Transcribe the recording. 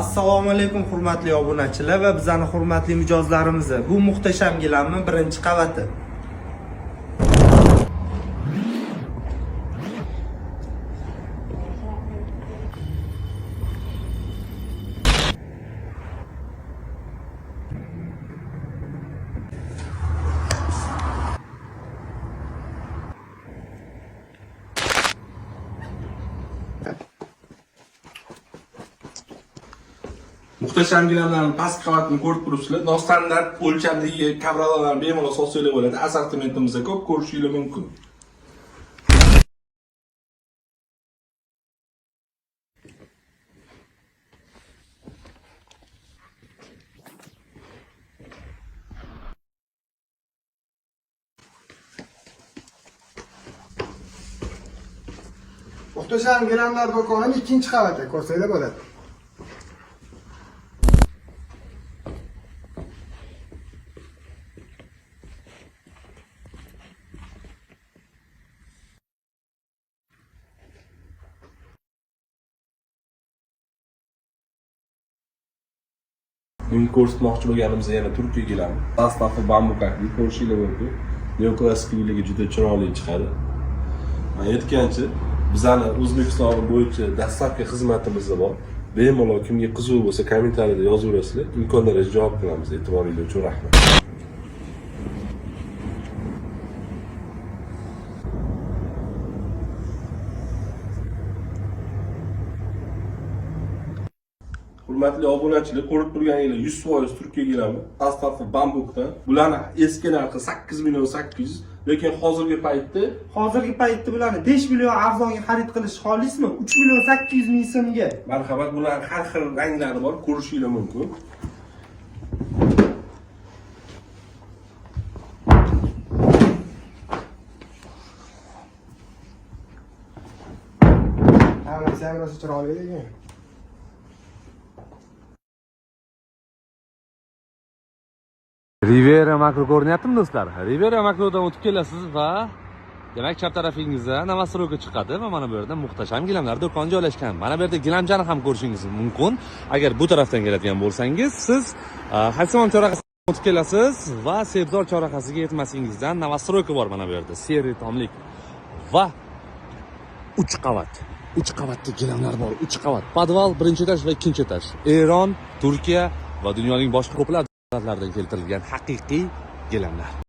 assalomu alaykum hurmatli obunachilar va bizani hurmatli mijozlarimiz. Bu muhtasham gilamni birinchi qavati Muhtasham gilamlarning past qavatini ko'rib turibsizlar. Nostandart o'lchamdagi kabralalar bemalol sotsangiz bo'ladi. Assortimentimizda ko'p ko'rishingiz mumkin. Muhtasham gilamlar do'konining ikkinchi qavati ko'rsanglar bo'ladi. Bugun ko'rsatmoqchi bo'lganimiz yana turkiya gilami. Sastafi bambukakli ko'rishingiz mumkin. Neoklassik uyligi juda chiroyli chiqadi. Men aytgancha, bizani O'zbekiston bo'yicha dastlabki xizmatimiz bor. Bemalol kimga qiziq bo'lsa kommentariyada yozaverasizlar. Imkon darajada javob qilamiz. E'tiboringiz uchun rahmat. Hurmatli obunachilar, ko'rib turganinglar 100% Turkiya gilami, Astafi bambukdan. Bularni eski narxi 8 million 800, lekin hozirgi paytda hozirgi paytda bularni 5 million arzonga xarid qilish xolismi 3 million 800 ming so'mga marhamat bularni har xil ranglari bor, ko'rishingiz mumkin. Hammasi ham rosa chiroyli lekin. Rivera makro ko'rinyaptimi do'stlar? Rivera makrodan o'tib kelasiz va demak chap tarafingizda novostroyka chiqadi va mana bu yerda muhtasham gilamlar do'koni joylashgan. Mana bu yerda gilamchani ham ko'rishingiz mumkin. Agar bu tarafdan keladigan bo'lsangiz, siz e, Haysimon chorrahasidan o'tib kelasiz va Sebzor chorrahasiga yetmasingizdan Novostroyka bor mana bu yerda. Servi tomlik va 3 qavat. 3 qavatli gilamlar bor. 3 qavat. Podval birinchi etaj va ikkinchi etaj. Eron, Turkiya va dunyoning boshqa ko'plab davlatlardan keltirilgan haqiqiy gilamlar.